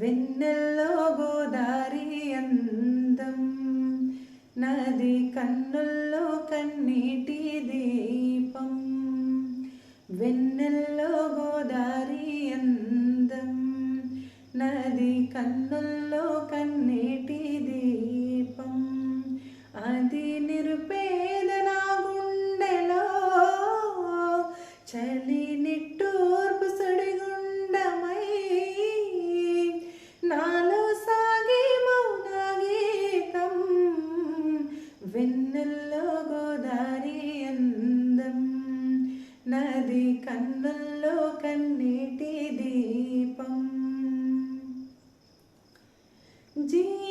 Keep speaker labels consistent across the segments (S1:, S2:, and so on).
S1: వెన్నెల్లో గోదారి అందం. నది కన్నుల్లో కన్నీటి దీపం. వెన్నెల్లో గోదారి అందం. నది కన్నుల్లో కన్నీటి దీపం. అది నిరుపేద గుండెలో చలి నిట్టూ నది కన్నుల్లో కన్నీటి దీపం. జీ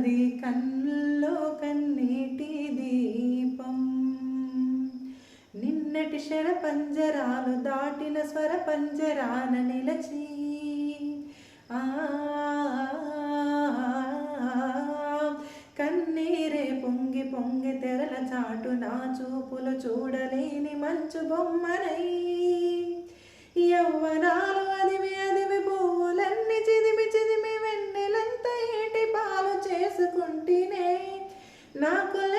S1: నది కన్నుల్లో కన్నీటి దీపం. నిన్నటి శర పంజరాలు దాటిన స్వర పంజరాన నిలచి ఆ కన్నీరే పొంగి పొంగి తెరల చాటు నా చూపులు చూడలేని మంచు బొమ్మనై. యవ్వనాలు అది ನಾಲ್ಕು